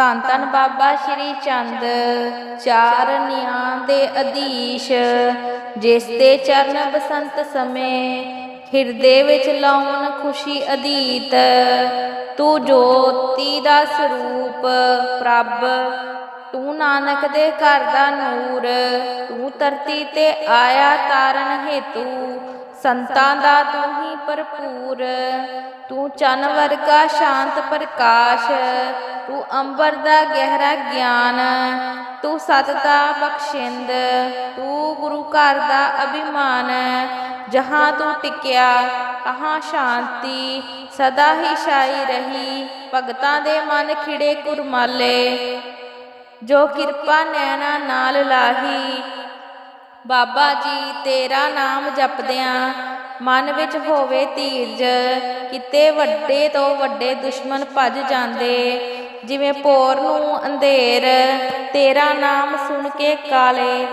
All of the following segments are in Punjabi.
ਧੰਨ ਧੰਨ ਬਾਬਾ ਸ਼੍ਰੀ ਚੰਦ ਚਾਰ ਨਿਆਂ ਦੇ ਅਧੀਸ਼, ਜਿਸ ਦੇ ਚਰਨ ਬਸੰਤ ਸਮੇਂ ਹਿਰਦੇ ਵਿੱਚ ਲਾਉਣ ਖੁਸ਼ੀ ਅਧੀਤ, ਤੂੰ ਜੋਤੀ ਦਾ ਸਰੂਪ ਪ੍ਰਭ, ਤੂੰ ਨਾਨਕ ਦੇ ਘਰ ਦਾ ਨੂਰ, ਤੂੰ ਧਰਤੀ ਤੇ ਆਇਆ ਤਾਰਨ ਹੇਤੂ ਸੰਤਾਂ ਦਾ ਤੂੰ ਹੀ ਭਰਪੂਰ। ਤੂੰ ਚੰਨ ਵਰਗਾ ਸ਼ਾਂਤ ਪ੍ਰਕਾਸ਼, ਤੂੰ ਅੰਬਰ ਦਾ ਗਹਿਰਾ ਗਿਆਨ। ਤੂੰ ਸਤ ਦਾ ਬਖਸ਼ਿੰਦ, ਤੂੰ ਗੁਰੂ ਘਰ ਦਾ ਅਭਿਮਾਨ। ਜਹਾਂ ਤੂੰ ਟਿਕਿਆ, ਤਹਾਂ ਸ਼ਾਂਤੀ ਸਦਾ ਹੀ ਛਾਈ ਰਹੀ। ਭਗਤਾਂ ਦੇ ਮਨ ਖਿੜੇ ਕੁਰਮਾਲੇ। ਜੋ ਕਿਰਪਾ ਨੈਣਾ ਨਾਲ ਲਾਹੀ ਬਾਬਾ ਜੀ, ਤੇਰਾ ਨਾਮ ਜਪਦਿਆਂ ਮਨ ਵਿੱਚ ਹੋਵੇ ਧੀਰਜ ਕਿਤੇ ਵੱਡੇ ਤੋਂ ਵੱਡੇ ਦੁਸ਼ਮਣ ਭੱਜ ਜਾਂਦੇ, ਜਿਵੇਂ ਪੋਰ ਨੂੰ ਅੰਧੇਰ। ਤੇਰਾ ਨਾਮ ਸੁਣ ਕੇ ਕਾਲੇ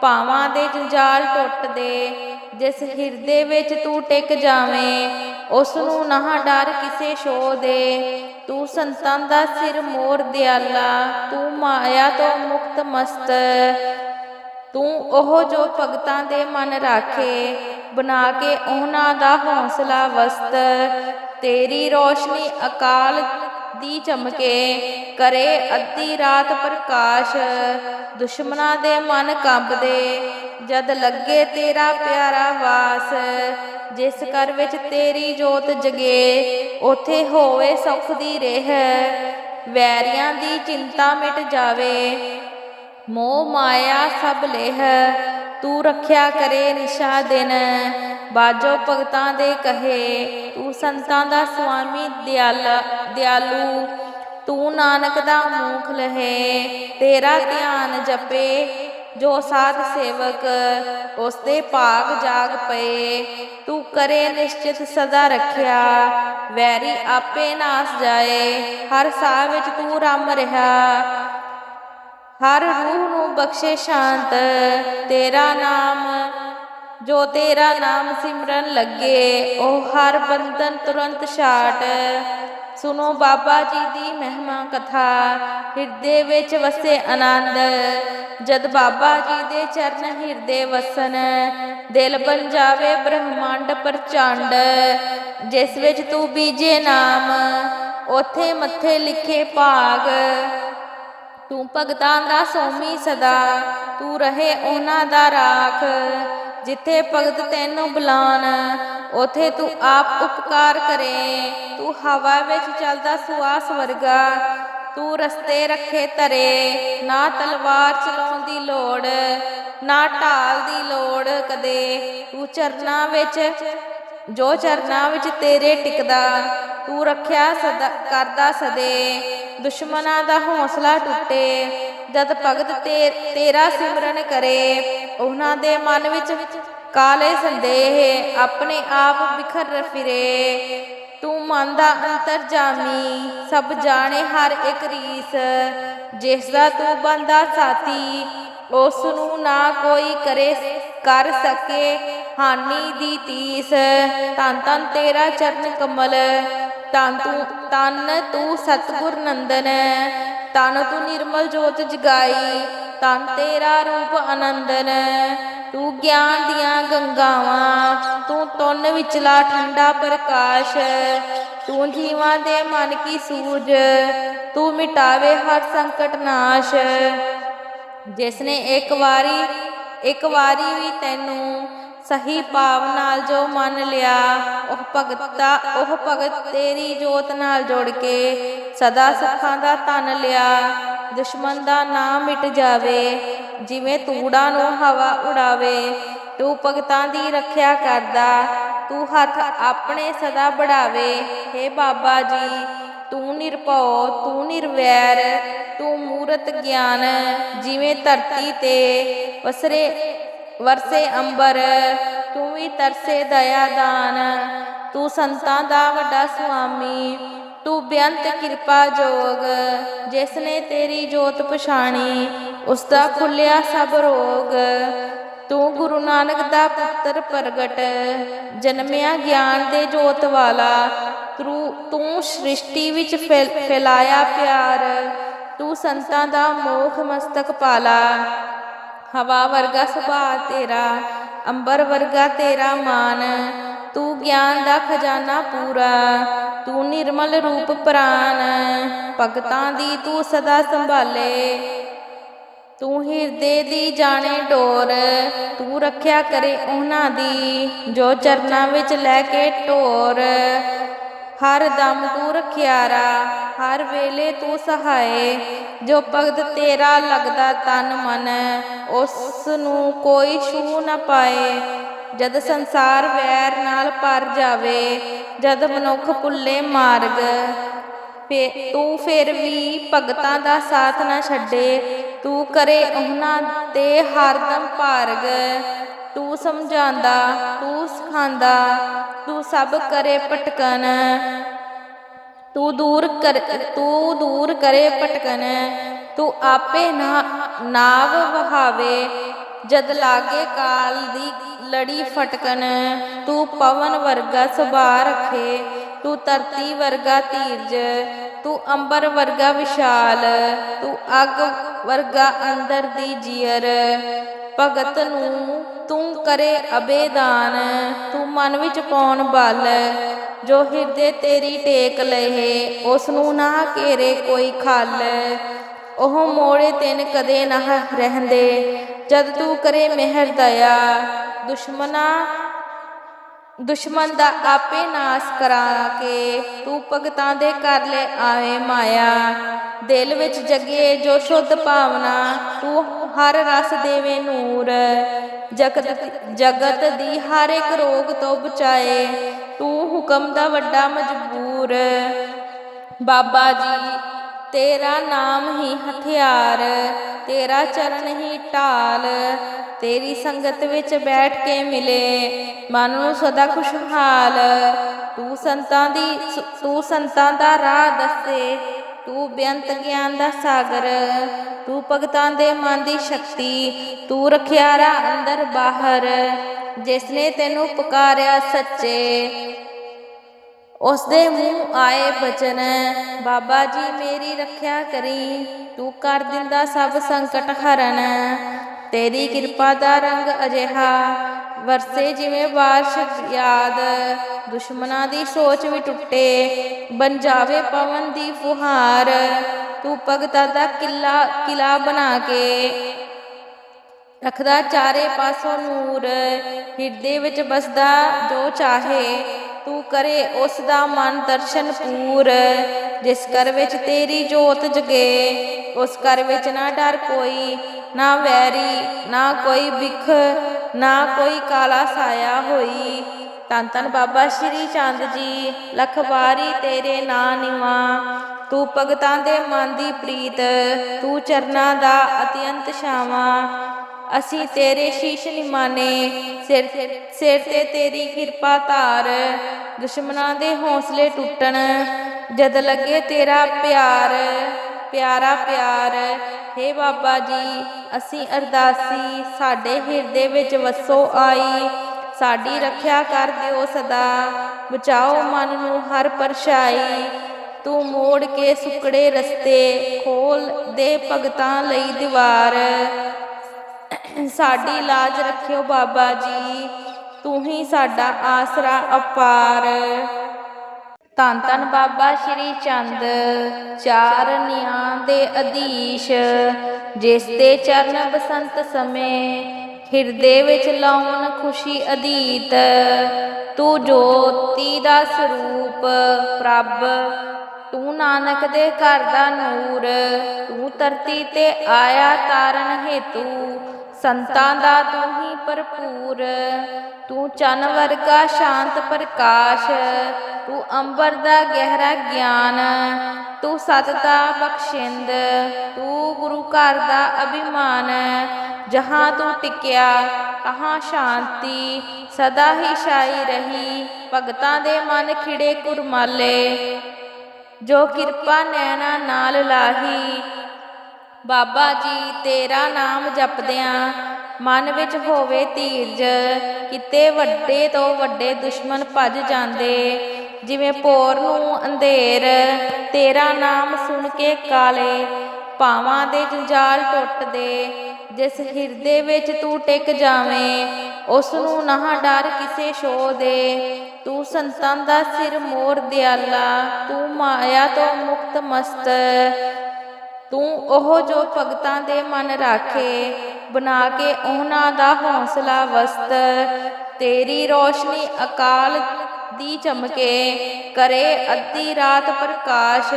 ਪਾਵਾਂ ਦੇ ਜੰਜਾਲ ਟੁੱਟਦੇ, ਜਿਸ ਹਿਰਦੇ ਵਿੱਚ ਤੂੰ ਟਿਕ ਜਾਵੇਂ ਉਸ ਨੂੰ ਨਾ ਡਰ ਕਿਸੇ ਸ਼ੋ ਦੇ। ਤੂੰ ਸੰਤਾਂ ਦਾ ਸਿਰ ਮੋਰ ਦਿਆਲਾ, ਤੂੰ ਮਾਇਆ ਤੋਂ ਮੁਕਤ ਮਸਤ। ਤੂੰ ਉਹ ਜੋ ਭਗਤਾਂ ਦੇ ਮਨ ਰਾਖੇ, ਬਣਾ ਕੇ ਉਹਨਾਂ ਦਾ ਹੌਸਲਾ ਵਸਤ। ਤੇਰੀ ਰੋਸ਼ਨੀ ਅਕਾਲ ਦੀ ਚਮਕੇ, ਕਰੇ ਅੱਧੀ ਰਾਤ ਪ੍ਰਕਾਸ਼। ਦੁਸ਼ਮਨਾਂ ਦੇ ਮਨ ਕੰਬਦੇ, ਜਦ ਲੱਗੇ ਤੇਰਾ ਪਿਆਰਾ ਵਾਸ। ਜਿਸ ਘਰ ਵਿੱਚ ਤੇਰੀ ਜੋਤ ਜਗੇ, ਉਥੇ ਹੋਵੇ ਸੁਖ ਦੀ ਰਹਿ। ਵੈਰੀਆਂ ਦੀ ਚਿੰਤਾ ਮਿਟ ਜਾਵੇ ਮੋਹ ਮਾਇਆ ਸਭ ਲੇਹ, ਤੂੰ ਰੱਖਿਆ ਕਰੇ ਨਿਸ਼ਾ ਦਿਨ। ਬਾਜੋ ਭਗਤਾਂ ਦੇ ਕਹੇ, ਤੂੰ ਸੰਤਾਂ ਦਾ ਸੁਆਮੀ ਦਿਆਲਾ, ਦਿਆਲੂ। ਤੂੰ ਨਾਨਕ ਦਾ ਮੂਖ ਲਹੇ, ਤੇਰਾ ਧਿਆਨ ਜਪੇ। ਜੋ ਸਾਧ ਸੇਵਕ, ਉਸ ਦੇ ਭਾਗ ਜਾਗ ਪਏ। ਤੂੰ ਕਰੇ ਨਿਸ਼ਚਿਤ ਸਦਾ ਰੱਖਿਆ, ਵੈਰੀ ਆਪੇ ਨਾਸ ਜਾਏ। ਹਰ ਸਾਹ ਵਿੱਚ ਤੂੰ ਰਮ ਰਿਹਾ। ਹਰ ਰੂਹ ਨੂੰ ਬਖਸ਼ੇ ਸ਼ਾਂਤ। ਤੇਰਾ ਨਾਮ, ਜੋ ਤੇਰਾ ਨਾਮ ਸਿਮਰਨ ਲੱਗੇ, ਉਹ ਹਰ ਬੰਧਨ ਤੁਰੰਤ ਛਾਟ। ਸੁਨੋ ਬਾਬਾ ਜੀ ਦੀ ਮਹਿਮਾ ਕਥਾ, ਹਿਰਦੇ ਵਿੱਚ ਵਸੇ ਆਨੰਦ। ਜਦ ਬਾਬਾ ਜੀ ਦੇ ਚਰਨ ਹਿਰਦੇ ਵਸਨ ਦਿਲ ਬਣ ਜਾਵੇ ਬ੍ਰਹਮੰਡ ਪ੍ਰਚੰਡ। ਜਿਸ ਵਿੱਚ ਤੂੰ ਬੀਜੇ ਨਾਮ, ਉਥੇ ਮੱਥੇ ਲਿਖੇ ਭਾਗ। ਤੂੰ ਭਗਤਾਂ ਦਾ ਸੋਮੀ ਸਦਾ, ਤੂੰ ਰਹੇ ਉਹਨਾਂ ਦਾ ਰਾਖ। ਜਿੱਥੇ ਭਗਤ ਤੈਨੂੰ ਬੁਲਾਣ ਉਥੇ ਤੂੰ ਆਪ ਉਪਕਾਰ ਕਰੇ। ਤੂੰ ਹਵਾ ਵਿੱਚ ਚੱਲਦਾ ਸੁਆਸ ਵਰਗਾ, ਤੂੰ ਰਸਤੇ ਰੱਖੇ ਧਰੇ। ਨਾ ਤਲਵਾਰ ਚਲਾਉਣ ਦੀ ਲੋੜ, ਨਾ ਢਾਲ ਦੀ ਲੋੜ ਕਦੇ। ਤੂੰ ਚਰਨਾਂ ਵਿੱਚ, ਜੋ ਚਰਨਾਂ ਵਿੱਚ ਤੇਰੇ ਟਿਕਦਾ, ਤੂੰ ਰੱਖਿਆ ਸਦਾ, ਕਰਦਾ ਸਦੇ। ਦੁਸ਼ਮਨਾਂ ਦਾ ਹੌਸਲਾ ਟੁੱਟੇ, ਜਦ ਭਗਤ ਤੇ ਤੇਰਾ ਸਿਮਰਨ ਕਰੇ, ਉਹਨਾਂ ਦੇ ਮਨ ਵਿੱਚ ਕਾਲੇ ਸੰਦੇਹ ਆਪਣੇ ਆਪ ਬਿਖਰ ਫਿਰੇ। ਤੂੰ ਮਨ ਦਾ ਅੰਤਰ ਜਾਮੀ ਸਭ ਜਾਣੇ ਹਰ ਇੱਕ ਰੀਸ, ਜਿਸ ਦਾ ਤੂੰ ਬੰਦਾ ਸਾਥੀ, ਉਸ ਨੂੰ ਨਾ ਕੋਈ ਕਰੇ, ਕਰ ਸਕੇ ਹਾਨੀ ਦੀ ਤੀਸ। ਤਨ ਤਨ ਤੇਰਾ ਚਰਨ ਕਮਲ ਤਨ ਤੂੰ ਤਨ ਤੂੰ ਸਤਗੁਰ ਨੰਦਨ, ਤਨ ਤੂੰ ਨਿਰਮਲ ਜੋਤ ਜਗਾਈ, ਤਨ ਤੇਰਾ ਰੂਪ ਆਨੰਦਨ। ਤੂੰ ਗਿਆਨ ਦੀਆਂ ਗੰਗਾਵਾਂ, ਤੂੰ ਤੁਨ ਵਿਚਲਾ ਠੰਡਾ ਪ੍ਰਕਾਸ਼, ਤੂੰ ਜੀਵਾਂ ਦੇ ਮਨ ਕੀ ਸੂਝ ਤੂੰ ਮਿਟਾਵੇ ਹਰ ਸੰਕਟ ਨਾਸ਼। ਜਿਸ ਨੇ ਇੱਕ ਵਾਰੀ ਇੱਕ ਵਾਰੀ ਵੀ ਤੈਨੂੰ ਸਹੀ ਭਾਵ ਨਾਲ ਜੋ ਮੰਨ ਲਿਆ, ਉਹ ਭਗਤਾ, ਉਹ ਭਗਤ ਤੇਰੀ ਜੋਤ ਨਾਲ ਜੁੜ ਕੇ ਸਦਾ ਸੁੱਖਾਂ ਦਾ ਧਨ ਲਿਆ ਦੁਸ਼ਮਨ ਦਾ ਨਾਮ ਮਿਟ ਜਾਵੇ, ਜਿਵੇਂ ਤੂੜਾ ਨੂੰ ਹਵਾ ਉਡਾਵੇ, ਤੂੰ ਭਗਤਾਂ ਦੀ ਰੱਖਿਆ ਕਰਦਾ, ਤੂੰ ਹੱਥ ਆਪਣੇ ਸਦਾ ਬੜਾਵੇ हे ਬਾਬਾ ਜੀ, ਤੂੰ ਨਿਰਭਉ, ਤੂੰ ਨਿਰਵੈਰ, ਤੂੰ ਮੂਰਤ ਗਿਆਨ, ਜਿਵੇਂ ਧਰਤੀ ਤੇ ਪਸਰੇ ਵਰਸੇ ਅੰਬਰ, ਤੂੰ ਵੀ ਤਰਸੇ ਦਇਆ ਦਾਨ ਤੂੰ ਸੰਤਾਂ ਦਾ ਵੱਡਾ ਸੁਆਮੀ, ਤੂੰ ਬੇਅੰਤ ਕਿਰਪਾ ਜੋਗ। ਜਿਸ ਨੇ ਤੇਰੀ ਜੋਤ ਪਛਾਣੀ ਉਸ ਦਾ ਖੁੱਲਿਆ ਸਭ ਰੋਗ। ਤੂੰ ਗੁਰੂ ਨਾਨਕ ਦਾ ਪੁੱਤਰ ਪ੍ਰਗਟ, ਜਨਮਿਆ ਗਿਆਨ ਦੇ ਜੋਤ ਵਾਲਾ। ਤੂੰ ਤੂੰ ਸ੍ਰਿਸ਼ਟੀ ਵਿੱਚ ਫੈਲ- ਫੈਲਾਇਆ ਪਿਆਰ। ਤੂੰ ਸੰਤਾਂ ਦਾ ਮੋਖ ਮਸਤਕ ਪਾਲਾ। ਹਵਾ ਵਰਗਾ ਸੁਭਾਅ ਤੇਰਾ, ਅੰਬਰ ਵਰਗਾ ਤੇਰਾ ਮਾਨ। ਤੂੰ ਗਿਆਨ ਦਾ ਖਜ਼ਾਨਾ ਪੂਰਾ, ਤੂੰ ਨਿਰਮਲ ਰੂਪ ਪ੍ਰਾਨ। ਭਗਤਾਂ ਦੀ ਤੂੰ ਸਦਾ ਸੰਭਾਲੇ, ਤੂੰ ਹਿਰਦੇ ਦੀ ਜਾਣੇ ਡੋਰ। ਤੂੰ ਰੱਖਿਆ ਕਰੇ ਉਹਨਾਂ ਦੀ, ਜੋ ਚਰਨਾਂ ਵਿੱਚ ਲੈ ਕੇ ਢੋਰ ਹਰ ਦਮ ਤੂੰ ਰਖਿਆਰਾ, ਹਰ ਵੇਲੇ ਤੂੰ ਸਹਾਏ। ਜੋ ਭਗਤ ਤੇਰਾ ਲੱਗਦਾ ਤਨ ਮਨ ਉਸ ਨੂੰ ਕੋਈ ਛੂ ਨਾ ਪਾਏ। ਜਦ ਸੰਸਾਰ ਵੈਰ ਨਾਲ ਭਰ ਜਾਵੇ, ਜਦ ਮਨੁੱਖ ਭੁੱਲੇ ਮਾਰਗ। ਫੇ ਤੂੰ ਫਿਰ ਵੀ ਭਗਤਾਂ ਦਾ ਸਾਥ ਨਾ ਛੱਡੇ, ਤੂੰ ਕਰੇ ਉਹਨਾਂ ਤੇ ਹਰਦਮ ਭਾਰਗ ਤੂੰ ਸਮਝਾਉਂਦਾ, ਤੂੰ ਸਿਖਾਉਂਦਾ, ਤੂੰ ਸਭ ਕਰੇ ਪਟਕਨ ਤੂੰ ਦੂਰ ਕਰ, ਤੂੰ ਦੂਰ ਕਰੇ ਪਟਕਨ ਤੂੰ ਆਪੇ ਨਾ, ਨਾਵ ਵਹਾਵੇ, ਜਦ ਲਾਗੇ ਕਾਲ ਦੀ ਲੜੀ ਫਟਕਨ ਤੂੰ ਪਵਨ ਵਰਗਾ ਸੁਭਾਅ ਰੱਖੇ, ਤੂੰ ਧਰਤੀ ਵਰਗਾ ਧੀਰਜ, ਤੂੰ ਅੰਬਰ ਵਰਗਾ ਵਿਸ਼ਾਲ, ਤੂੰ ਅੱਗ ਵਰਗਾ ਅੰਦਰ ਦੀ ਜੀਅਰ। ਭਗਤ ਨੂੰ ਤੂੰ ਕਰੇ ਅਬੇਦਾਨ, ਤੂੰ ਮਨ ਵਿੱਚ ਪਾਉਣ ਬਲ। ਜੋ ਹਿਰਦੇ ਤੇਰੀ ਟੇਕ ਲਏ ਉਸ ਨੂੰ ਨਾ ਘੇਰੇ ਕੋਈ ਖਲ। ਉਹ ਮੋੜੇ ਤਿੰਨ ਕਦੇ ਨਾ ਰਹਿੰਦੇ, ਜਦ ਤੂੰ ਕਰੇ ਮਿਹਰ ਦਇਆ। ਦੁਸ਼ਮਨਾ, ਦੁਸ਼ਮਨ ਦਾ ਆਪੇ ਨਾਸ ਕਰਾ ਕੇ, ਤੂੰ ਭਗਤਾਂ ਦੇ ਕਰ ਲੈ ਆਏ ਮਾਇਆ। ਦਿਲ ਵਿੱਚ ਜਗੇ ਜੋ ਸ਼ੁੱਧ ਭਾਵਨਾ, ਤੂੰ ਹਰ ਰਸ ਦੇਵੇ ਨੂਰ। ਜਗਤ ਜਗਤ ਦੀ ਹਰ ਇੱਕ ਰੋਗ ਤੋਂ ਬਚਾਏ, ਤੂੰ ਹੁਕਮ ਦਾ ਵੱਡਾ ਮਜਬੂਰ। ਬਾਬਾ ਜੀ, ਤੇਰਾ ਨਾਮ ਹੀ ਹਥਿਆਰ, ਤੇਰਾ ਚਰਨ ਹੀ ਢਾਲ। ਤੇਰੀ ਸੰਗਤ ਵਿੱਚ ਬੈਠ ਕੇ ਮਿਲੇ, ਮਨ ਨੂੰ ਸਦਾ ਖੁਸ਼ਹਾਲ। ਤੂੰ ਸੰਤਾਂ ਦੀ ਤੂੰ ਸੰਤਾਂ ਦਾ ਰਾਹ ਦੱਸੇ ਤੂੰ ਬੇਅੰਤ ਗਿਆਨ ਦਾ ਸਾਗਰ, ਤੂੰ ਭਗਤਾਂ ਦੇ ਮਨ ਦੀ ਸ਼ਕਤੀ, ਤੂੰ ਰਖਿਆਰਾ ਅੰਦਰ ਬਾਹਰ, ਜਿਸ ਨੇ ਤੈਨੂੰ ਪੁਕਾਰਿਆ ਸੱਚੇ। ਉਸ ਦੇ ਮੂੰਹ ਆਏ ਬਚਨ, ਬਾਬਾ ਜੀ ਮੇਰੀ ਰੱਖਿਆ ਕਰੀ, ਤੂੰ ਕਰ ਦਿੰਦਾ ਸਭ ਸੰਕਟ ਹਰਨ। ਤੇਰੀ ਕਿਰਪਾ ਦਾ ਰੰਗ ਅਜਿਹਾ ਵਰਸੇ ਜਿਵੇਂ ਬਾਰਿਸ਼ ਯਾਦ ਦੁਸ਼ਮਨਾਂ ਦੀ ਸੋਚ ਵੀ ਟੁੱਟੇ ਬਨ ਜਾਵੇ ਪਵਨ ਦੀ ਫੁਹਾਰ, ਤੂੰ ਭਗਤਾ ਦਾ ਕਿਲਾ ਕਿਲਾ ਬਣਾ ਕੇ ਰਖਦਾ ਚਾਰੇ ਪਾਸੋਂ ਨੂਰ, ਹਿਰਦੇ ਵਿੱਚ ਬਸਦਾ ਜੋ ਚਾਹੇ, ਤੂੰ ਕਰੇ ਉਸ ਦਾ ਮਨ ਦਰਸ਼ਨ ਪੂਰ, ਜਿਸ ਘਰ ਵਿੱਚ ਤੇਰੀ ਜੋਤ ਜਗੇ, ਉਸ ਘਰ ਵਿੱਚ ਨਾ ਡਰ ਕੋਈ, ਨਾ ਵੈਰੀ, ਨਾ ਕੋਈ ਵਿਖ ਨਾ ਕੋਈ ਕਾਲਾ ਸਾਇਆ ਹੋਈ। ਤਨ ਤਨ ਬਾਬਾ ਸ਼੍ਰੀ ਚੰਦ ਜੀ, ਲਖ ਵਾਰੀ ਤੇਰੇ ਨਾਂ ਨਿਵਾ। ਤੂੰ ਭਗਤਾਂ ਦੇ ਮਨ ਦੀ ਪ੍ਰੀਤ, ਤੂੰ ਚਰਨਾਂ ਦਾ ਅਤਿਅੰਤ ਛਾਵਾਂ। ਅਸੀਂ ਤੇਰੇ ਸ਼ੀਸ਼ ਨਿਮਾਨੇ, ਸਿਰ ਸਿਰ ਤੇ ਤੇਰੀ ਕਿਰਪਾ ਧਾਰ। ਦੁਸ਼ਮਨਾਂ ਦੇ ਹੌਸਲੇ ਟੁੱਟਣ, ਜਦ ਲੱਗੇ ਤੇਰਾ ਪਿਆਰ, ਪਿਆਰਾ ਪਿਆਰ। ਹੇ ਬਾਬਾ ਜੀ, ਅਸੀਂ ਅਰਦਾਸੀ ਸਾਡੇ ਹਿਰਦੇ ਵਿੱਚ ਵਸੋ ਆਈ। ਸਾਡੀ ਰੱਖਿਆ ਕਰ ਦਿਓ ਸਦਾ, ਬਚਾਓ ਮਨ ਨੂੰ ਹਰ ਪਰਛਾਈ। ਤੂੰ ਮੋੜ ਕੇ ਸੁਕੜੇ ਰਸਤੇ, ਖੋਲ ਦੇ ਭਗਤਾਂ ਲਈ ਦੀਵਾਰ। ਸਾਡੀ ਲਾਜ ਰੱਖਿਓ ਬਾਬਾ ਜੀ, ਤੂੰ ਹੀ ਸਾਡਾ ਆਸਰਾ ਅਪਾਰ। ਧੰਨ ਧੰਨ ਬਾਬਾ ਸ਼੍ਰੀ ਚੰਦ ਚਾਰ ਨਿਆਂ ਦੇ ਅਧੀਸ਼, ਜਿਸ ਦੇ ਚਰਨ ਬਸੰਤ ਸਮੇਂ ਹਿਰਦੇ ਵਿੱਚ ਲਾਉਣ ਖੁਸ਼ੀ ਅਧੀਤ, ਤੂੰ ਜੋਤੀ ਦਾ ਸਰੂਪ ਪ੍ਰਭ, ਤੂੰ ਨਾਨਕ ਦੇ ਘਰ ਦਾ ਨੂਰ, ਤੂੰ ਧਰਤੀ ਤੇ ਆਇਆ ਤਾਰਨ ਹੇਤੂ ਸੰਤਾਂ ਦਾ ਤੂੰ ਹੀ ਭਰਪੂਰ। ਤੂੰ ਚੰਨ ਵਰਗਾ ਸ਼ਾਂਤ ਪ੍ਰਕਾਸ਼, ਤੂੰ ਅੰਬਰ ਦਾ ਗਹਿਰਾ ਗਿਆਨ। ਤੂੰ ਸਤ ਦਾ ਬਖਸ਼ਿੰਦ, ਤੂੰ ਗੁਰੂ ਘਰ ਦਾ ਅਭਿਮਾਨ। ਜਹਾਂ ਤੂੰ ਟਿਕਿਆ, ਤਹਾਂ ਸ਼ਾਂਤੀ, ਸਦਾ ਹੀ ਛਾਈ ਰਹੀ। ਭਗਤਾਂ ਦੇ ਮਨ ਖਿੜੇ ਕੁਰਮਾਲੇ। ਜੋ ਕਿਰਪਾ ਨੈਣਾ ਨਾਲ ਲਾਹੀ ਬਾਬਾ ਜੀ, ਤੇਰਾ ਨਾਮ ਜਪਦਿਆਂ ਮਨ ਵਿੱਚ ਹੋਵੇ ਧੀਰਜ। ਕਿਤੇ ਵੱਡੇ ਤੋਂ ਵੱਡੇ ਦੁਸ਼ਮਣ ਭੱਜ ਜਾਂਦੇ। ਜਿਵੇਂ ਪੋਰ ਨੂੰ ਅੰਧੇਰ, ਤੇਰਾ ਨਾਮ ਸੁਣ ਕੇ ਕਾਲੇ। ਪਾਵਾਂ ਦੇ ਜੰਜਾਲ ਟੁੱਟ ਦੇ ਜਿਸ ਹਿਰਦੇ ਵਿੱਚ ਤੂੰ ਟਿਕ ਜਾਵੇਂ ਉਸ ਨੂੰ ਨਾ ਡਰ ਕਿਸੇ ਸ਼ੋਅ ਦੇ। ਤੂੰ ਸੰਤਾਂ ਦਾ ਸਿਰ ਮੋਰ ਦਿਆਲਾ, ਤੂੰ ਮਾਇਆ ਤੋਂ ਮੁਕਤ ਮਸਤ। ਤੂੰ ਉਹ ਜੋ ਭਗਤਾਂ ਦੇ ਮਨ ਰਾਖੇ, ਬਣਾ ਕੇ ਉਹਨਾਂ ਦਾ ਹੌਸਲਾ ਵਸਤ। ਤੇਰੀ ਰੋਸ਼ਨੀ ਅਕਾਲ ਦੀ ਚਮਕੇ, ਕਰੇ ਅੱਧੀ ਰਾਤ ਪ੍ਰਕਾਸ਼।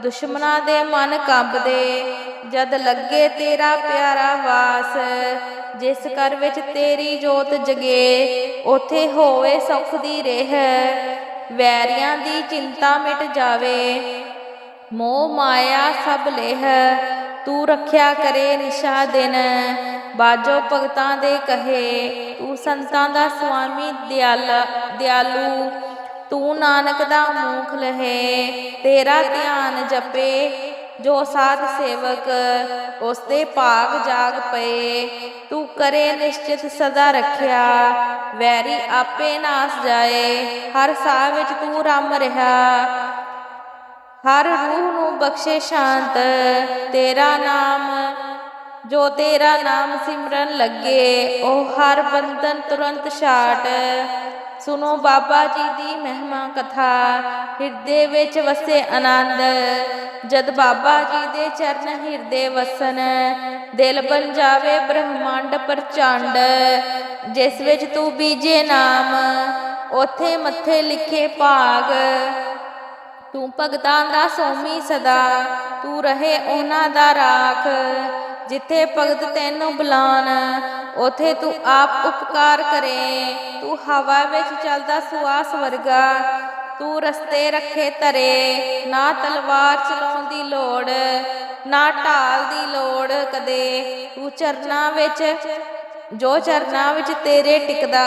ਦੁਸ਼ਮਨਾਂ ਦੇ ਮਨ ਕੰਬਦੇ, ਜਦ ਲੱਗੇ ਤੇਰਾ ਪਿਆਰਾ ਵਾਸ। ਜਿਸ ਘਰ ਵਿੱਚ ਤੇਰੀ ਜੋਤ ਜਗੇ, ਉਥੇ ਹੋਵੇ ਸੁਖ ਦੀ ਰਹਿ। ਵੈਰੀਆਂ ਦੀ ਚਿੰਤਾ ਮਿਟ ਜਾਵੇ ਮੋਹ ਮਾਇਆ ਸਭ ਲੇਹ, ਤੂੰ ਰੱਖਿਆ ਕਰੇ ਨਿਸ਼ਾ ਦਿਨ। ਬਾਜੋ ਭਗਤਾਂ ਦੇ ਕਹੇ, ਤੂੰ ਸੰਤਾਂ ਦਾ ਸੁਆਮੀ ਦਿਆਲਾ, ਦਿਆਲੂ। ਤੂੰ ਨਾਨਕ ਦਾ ਮੂਖ ਲਹੇ, ਤੇਰਾ ਧਿਆਨ ਜਪੇ। ਜੋ ਸਾਧ ਸੇਵਕ, ਉਸ ਦੇ ਭਾਗ ਜਾਗ ਪਏ। ਤੂੰ ਕਰੇ ਨਿਸ਼ਚਿਤ ਸਦਾ ਰੱਖਿਆ, ਵੈਰੀ ਆਪੇ ਨਾਸ ਜਾਏ। ਹਰ ਸਾਹ ਵਿੱਚ ਤੂੰ ਰਮ ਰਿਹਾ। ਹਰ ਰੂਹ ਨੂੰ ਬਖਸ਼ੇ ਸ਼ਾਂਤ, ਤੇਰਾ ਨਾਮ, ਜੋ ਤੇਰਾ ਨਾਮ ਸਿਮਰਨ ਲੱਗੇ, ਉਹ ਹਰ ਬੰਧਨ ਤੁਰੰਤ ਛਾਟ। ਸੁਨੋ ਬਾਬਾ ਜੀ ਦੀ ਮਹਿਮਾ ਕਥਾ, ਹਿਰਦੇ ਵਿੱਚ ਵਸੇ ਆਨੰਦ। ਜਦ ਬਾਬਾ ਜੀ ਦੇ ਚਰਨ ਹਿਰਦੇ ਵਸਨ ਦਿਲ ਬਣ ਜਾਵੇ ਬ੍ਰਹਮੰਡ ਪ੍ਰਚੰਡ। ਜਿਸ ਵਿੱਚ ਤੂੰ ਬੀਜੇ ਨਾਮ, ਉਥੇ ਮੱਥੇ ਲਿਖੇ ਭਾਗ। ਤੂੰ ਭਗਤਾਂ ਦਾ ਸੋਮੀ ਸਦਾ, ਤੂੰ ਰਹੇ ਉਹਨਾਂ ਦਾ ਰਾਖ। ਜਿੱਥੇ ਭਗਤ ਤੈਨੂੰ ਬੁਲਾਣ ਉਥੇ ਤੂੰ ਆਪ ਉਪਕਾਰ ਕਰੇ। ਤੂੰ ਹਵਾ ਵਿੱਚ ਚੱਲਦਾ ਸੁਆਸ ਵਰਗਾ ਤੂੰ ਰਸਤੇ ਰੱਖੇ ਧਰੇ। ਨਾ ਤਲਵਾਰ ਚਲਾਉਣ ਦੀ ਲੋੜ, ਨਾ ਢਾਲ ਦੀ ਲੋੜ ਕਦੇ। ਤੂੰ ਚਰਨਾਂ ਵਿੱਚ, ਜੋ ਚਰਨਾਂ ਵਿੱਚ ਤੇਰੇ ਟਿਕਦਾ,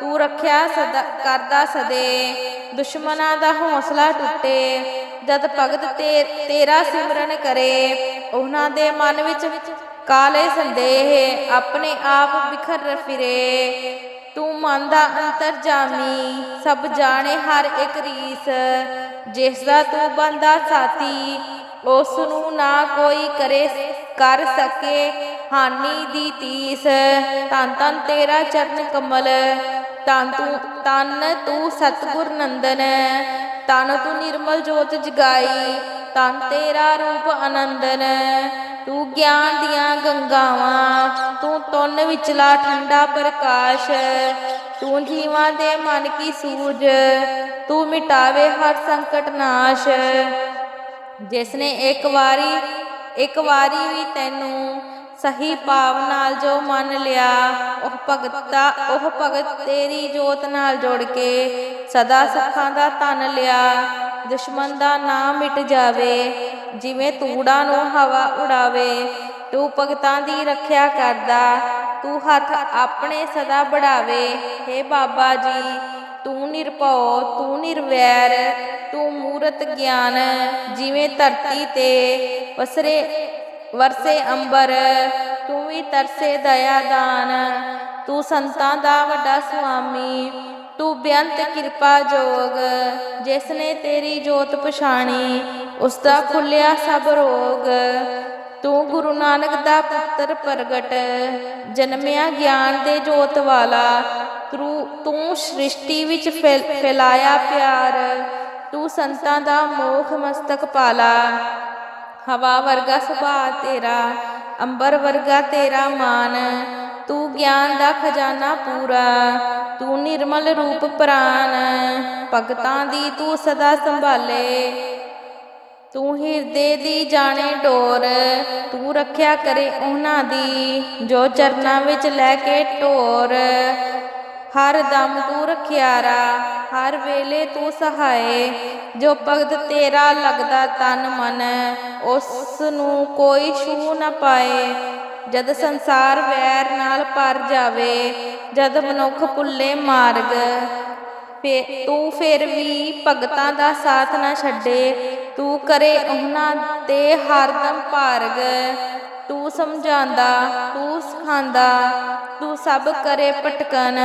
ਤੂੰ ਰੱਖਿਆ ਸਦਾ, ਕਰਦਾ ਸਦੇ। ਦੁਸ਼ਮਨਾਂ ਦਾ ਹੌਸਲਾ ਟੁੱਟੇ, ਜਦ ਭਗਤ ਤੇ ਤੇਰਾ ਸਿਮਰਨ ਕਰੇ, ਉਹਨਾਂ ਦੇ ਮਨ ਵਿੱਚ ਕਾਲੇ ਸੰਦੇਹ ਆਪਣੇ ਆਪ ਬਿਖਰ ਫਿਰੇ। ਤੂੰ ਮਨ ਦਾ ਅੰਤਰ ਸਭ ਜਾਣੇ ਹਰ ਇੱਕ ਰੀਸ। ਜਿਸ ਦਾ ਤੂੰ ਬੰਦਾ ਸਾਥੀ, ਉਸ ਨੂੰ ਨਾ ਕੋਈ ਕਰੇ, ਕਰ ਸਕੇ ਹਾਨੀ ਦੀ ਤੀਸ। ਤਨ ਤਨ ਤੇਰਾ ਚਰਨ ਕਮਲ ਤਨ ਤੂੰ ਤਨ ਤੂੰ ਸਤਗੁਰ ਨੰਦਨ ਤਨ ਤੂੰ ਨਿਰਮਲ ਜੋਤ ਜਗਾਈ। ਤਨ ਤੇਰਾ ਰੂਪ ਆਨੰਦਨ ਤੂੰ ਗਿਆਨ ਦੀਆਂ ਗੰਗਾਵਾਂ, ਤੂੰ ਤੁਨ ਵਿਚਲਾ ਠੰਡਾ ਪ੍ਰਕਾਸ਼ ਤੂੰ ਜੀਵਾਂ ਦੇ ਮਨ ਕੀ ਸੂਝ ਤੂੰ ਮਿਟਾਵੇ ਹਰ ਸੰਕਟ ਨਾਸ਼ ਜਿਸ ਨੇ ਇੱਕ ਵਾਰੀ ਇੱਕ ਵਾਰੀ ਵੀ ਤੈਨੂੰ ਸਹੀ ਭਾਵ ਨਾਲ ਜੋ ਮੰਨ ਲਿਆ, ਉਹ ਭਗਤਾ, ਉਹ ਭਗਤ ਤੇਰੀ ਜੋਤ ਨਾਲ ਜੋੜ ਕੇ ਸਦਾ ਸੁੱਖਾਂ ਦਾ ਧਨ ਲਿਆ, ਦੁਸ਼ਮਣ ਦਾ ਨਾਮ ਮਿਟ ਜਾਵੇ, ਜਿਵੇਂ ਤੂੜਾ ਨੂੰ ਹਵਾ ਉਡਾਵੇ, ਤੂੰ ਭਗਤਾਂ ਦੀ ਰੱਖਿਆ ਕਰਦਾ, ਤੂੰ ਹੱਥ ਆਪਣੇ ਸਦਾ ਬੜਾਵੇ हे ਬਾਬਾ ਜੀ, ਤੂੰ ਨਿਰਭਉ, ਤੂੰ ਨਿਰਵੈਰ, ਤੂੰ ਮੂਰਤ ਗਿਆਨ, ਜਿਵੇਂ ਧਰਤੀ ਤੇ ਵਸਰੇ ਵਰਸੇ ਅੰਬਰ, ਤੂੰ ਵੀ ਤਰਸੇ ਦਇਆ ਦਾਨ। ਤੂੰ ਸੰਤਾਂ ਦਾ ਵੱਡਾ ਸੁਆਮੀ, ਤੂੰ ਬੇਅੰਤ ਕਿਰਪਾ ਜੋਗ। ਜਿਸ ਨੇ ਤੇਰੀ ਜੋਤ ਪਛਾਣੀ ਉਸ ਦਾ ਖੁੱਲਿਆ ਸਭ ਰੋਗ। ਤੂੰ ਗੁਰੂ ਨਾਨਕ ਦਾ ਪੁੱਤਰ ਪ੍ਰਗਟ, ਜਨਮਿਆ ਗਿਆਨ ਦੇ ਜੋਤ ਵਾਲਾ। ਤੂੰ ਤੂੰ ਸ੍ਰਿਸ਼ਟੀ ਵਿੱਚ ਫੈਲ- ਫੈਲਾਇਆ ਪਿਆਰ। ਤੂੰ ਸੰਤਾਂ ਦਾ ਮੋਖ ਮਸਤਕ ਪਾਲਾ। ਹਵਾ ਵਰਗਾ ਸੁਭਾਅ ਤੇਰਾ, ਅੰਬਰ ਵਰਗਾ ਤੇਰਾ ਮਾਨ। ਤੂੰ ਗਿਆਨ ਦਾ ਖਜ਼ਾਨਾ ਪੂਰਾ, ਤੂੰ ਨਿਰਮਲ ਰੂਪ ਪ੍ਰਾਨ। ਭਗਤਾਂ ਦੀ ਤੂੰ ਸਦਾ ਸੰਭਾਲੇ, ਤੂੰ ਹਿਰਦੇ ਦੀ ਜਾਣੇ ਡੋਰ। ਤੂੰ ਰੱਖਿਆ ਕਰੇ ਉਹਨਾਂ ਦੀ, ਜੋ ਚਰਨਾਂ ਵਿੱਚ ਲੈ ਕੇ ਢੋਰ ਹਰ ਦਮ ਤੂੰ ਰਖਿਆਰਾ, ਹਰ ਵੇਲੇ ਤੂੰ ਸਹਾਏ। ਜੋ ਭਗਤ ਤੇਰਾ ਲੱਗਦਾ ਤਨ ਮਨ ਉਸ ਨੂੰ ਕੋਈ ਛੂ ਨਾ ਪਾਏ। ਜਦ ਸੰਸਾਰ ਵੈਰ ਨਾਲ ਭਰ ਜਾਵੇ, ਜਦ ਮਨੁੱਖ ਭੁੱਲੇ ਮਾਰਗ, ਫੇ ਤੂੰ ਫਿਰ ਵੀ ਭਗਤਾਂ ਦਾ ਸਾਥ ਨਾ ਛੱਡੇ। ਤੂੰ ਕਰੇ ਉਹਨਾਂ ਤੇ ਹਰਦਮ ਭਾਰਗ। ਤੂੰ ਸਮਝਾਉਂਦਾ, ਤੂੰ ਸਿਖਾਉਂਦਾ, ਤੂੰ ਸਭ ਕਰੇ ਪਟਕਨ।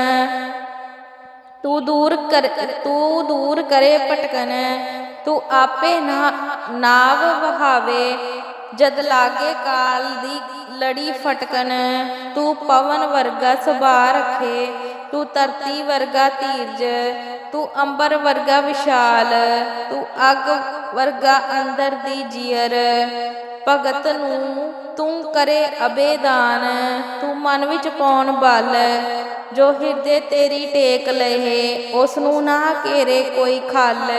ਤੂੰ ਦੂਰ ਕਰ, ਤੂੰ ਦੂਰ ਕਰੇ ਪਟਕਨ। ਤੂੰ ਆਪੇ ਨਾ, ਨਾਵ ਵਹਾਵੇ, ਜਦ ਲਾਗੇ ਕਾਲ ਦੀ ਲੜੀ ਫਟਕਨ। ਤੂੰ ਪਵਨ ਵਰਗਾ ਸੁਭਾ ਰਖੇ, ਤੂੰ ਧਰਤੀ ਵਰਗਾ ਧੀਰਜ ਤੂੰ ਅੰਬਰ ਵਰਗਾ ਵਿਸ਼ਾਲ, ਤੂੰ ਅੱਗ ਵਰਗਾ ਅੰਦਰ ਦੀ ਜੀਅਰ। ਭਗਤ ਨੂੰ ਤੂੰ ਕਰੇ ਅਬੇਦਾਨ, ਤੂੰ ਮਨ ਵਿੱਚ ਪਾਉਣ ਬਲ। ਜੋ ਹਿਰਦੇ ਤੇਰੀ ਟੇਕ ਲਏ ਉਸ ਨੂੰ ਨਾ ਘੇਰੇ ਕੋਈ ਖਲ।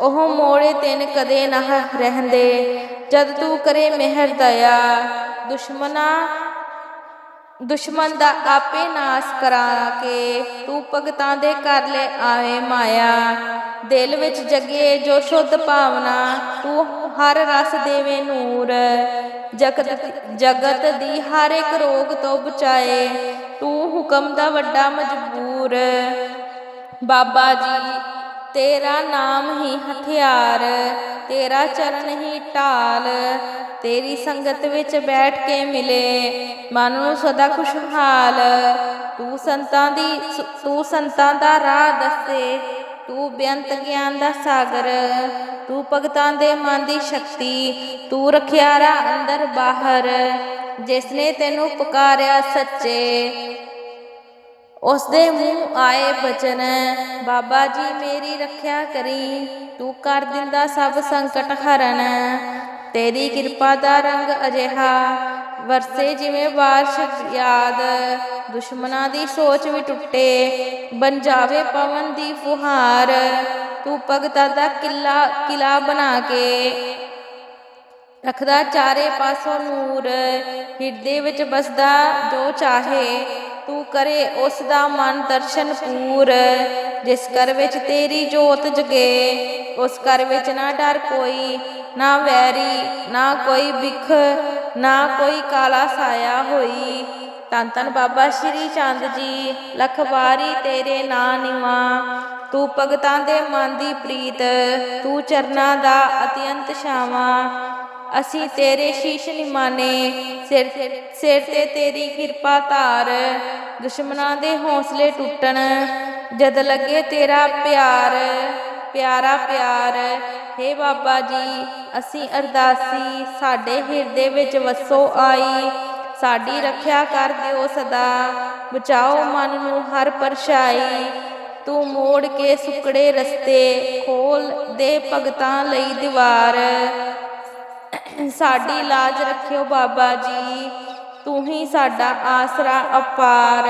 ਉਹ ਮੋੜੇ ਤਿਨ ਕਦੇ ਨਾ ਰਹਿੰਦੇ, ਜਦ ਤੂੰ ਕਰੇ ਮਿਹਰ ਦਇਆ। ਦੁਸ਼ਮਨਾ ਦੁਸ਼ਮਨ ਦਾ ਆਪੇ ਨਾਸ ਕਰਾ ਕੇ ਤੂੰ ਭਗਤਾਂ ਦੇ ਕਰ ਲੈ ਆਏ ਮਾਇਆ। ਦਿਲ ਵਿੱਚ ਜਗੇ ਜੋ ਸ਼ੁੱਧ ਭਾਵਨਾ, ਤੂੰ ਹਰ ਰਸ ਦੇਵੇ ਨੂਰ। ਜਗਤ ਜਗਤ ਦੀ ਹਰ ਇੱਕ ਰੋਗ ਤੋਂ ਬਚਾਏ, ਤੂੰ ਹੁਕਮ ਦਾ ਵੱਡਾ ਮਜਬੂਰ। ਬਾਬਾ ਜੀ ਤੇਰਾ ਨਾਮ ਹੀ ਹਥਿਆਰ, ਤੇਰਾ ਚਰਨ ਹੀ ਢਾਲ। ਤੇਰੀ ਸੰਗਤ ਵਿੱਚ ਬੈਠ ਕੇ ਮਿਲੇ, ਮਨ ਨੂੰ ਸਦਾ ਖੁਸ਼ਹਾਲ। ਤੂੰ ਸੰਤਾਂ ਦੀ ਤੂੰ ਸੰਤਾਂ ਦਾ ਰਾਹ ਦੱਸੇ, ਤੂੰ ਬੇਅੰਤ ਗਿਆਨ ਦਾ ਸਾਗਰ। ਤੂੰ ਭਗਤਾਂ ਦੇ ਮਨ ਦੀ ਸ਼ਕਤੀ, ਤੂੰ ਰਖਿਆਰਾ ਅੰਦਰ ਬਾਹਰ। ਜਿਸ ਨੇ ਤੈਨੂੰ ਪੁਕਾਰਿਆ ਸੱਚੇ ਉਸ ਦੇ ਮੂੰਹ ਆਏ ਬਚਨ, ਬਾਬਾ ਜੀ, ਮੇਰੀ ਰੱਖਿਆ ਕਰੀ, ਤੂੰ ਕਰ ਦਿੰਦਾ ਸਭ ਸੰਕਟ ਹਰਨ। ਤੇਰੀ ਕਿਰਪਾ ਦਾ ਰੰਗ ਅਜਿਹਾ, ਵਰਸੇ ਜਿਵੇਂ ਬਾਰਿਸ਼ ਯਾਦ। ਦੁਸ਼ਮਨਾਂ ਦੀ ਸੋਚ ਵੀ ਟੁੱਟੇ, ਬਣ ਜਾਵੇ ਪਵਨ ਦੀ ਫੁਹਾਰ। ਤੂੰ ਭਗਤਾ ਦਾ ਕਿਲਾ ਕਿਲਾ ਬਣਾ ਕੇ ਰਖਦਾ ਚਾਰੇ ਪਾਸੋਂ ਨੂਰ। ਹਿਰਦੇ ਵਿੱਚ ਬਸਦਾ ਜੋ ਚਾਹੇ ਤੂੰ ਕਰੇ ਉਸ ਦਾ ਮਨ ਦਰਸ਼ਨ ਪੂਰ। ਜਿਸ ਘਰ ਵਿੱਚ ਤੇਰੀ ਜੋਤ ਜਗੇ, ਉਸ ਘਰ ਵਿੱਚ ਨਾ ਡਰ ਕੋਈ, ਨਾ ਵੈਰੀ, ਨਾ ਕੋਈ ਵਿਖ ਨਾ ਕੋਈ ਕਾਲਾ ਸਾਇਆ ਹੋਈ। ਤਨ ਤਨ ਬਾਬਾ ਸ਼੍ਰੀ ਚੰਦ ਜੀ, ਲਖਵਾਰੀ ਤੇਰੇ ਨਾਂ ਨਿਵਾ। ਤੂੰ ਭਗਤਾਂ ਦੇ ਮਨ ਦੀ ਪ੍ਰੀਤ, ਤੂੰ ਚਰਨਾਂ ਦਾ ਅਤਿਅੰਤ ਛਾਵਾਂ। ਅਸੀਂ ਤੇਰੇ ਸ਼ੀਸ਼ ਨਿਮਾਨੇ, ਸਿਰ ਸਿਰ ਤੇ ਤੇਰੀ ਕਿਰਪਾ ਧਾਰ। ਦੁਸ਼ਮਨਾਂ ਦੇ ਹੌਸਲੇ ਟੁੱਟਣ, ਜਦ ਲੱਗੇ ਤੇਰਾ ਪਿਆਰ। ਪਿਆਰਾ ਪਿਆਰ, ਹੇ ਬਾਬਾ ਜੀ, ਅਸੀਂ ਅਰਦਾਸੀ ਸਾਡੇ ਹਿਰਦੇ ਵਿੱਚ ਵਸੋ ਆਈ। ਸਾਡੀ ਰੱਖਿਆ ਕਰ ਦਿਓ ਸਦਾ, ਬਚਾਓ ਮਨ ਨੂੰ ਹਰ ਪਰਛਾਈ। ਤੂੰ ਮੋੜ ਕੇ ਸੁਕੜੇ ਰਸਤੇ ਖੋਲ ਦੇ ਭਗਤਾਂ ਲਈ ਦੀਵਾਰ। ਸਾਡੀ ਲਾਜ ਰੱਖਿਓ ਬਾਬਾ ਜੀ ਤੂੰ ਹੀ ਸਾਡਾ ਆਸਰਾ ਅਪਾਰ।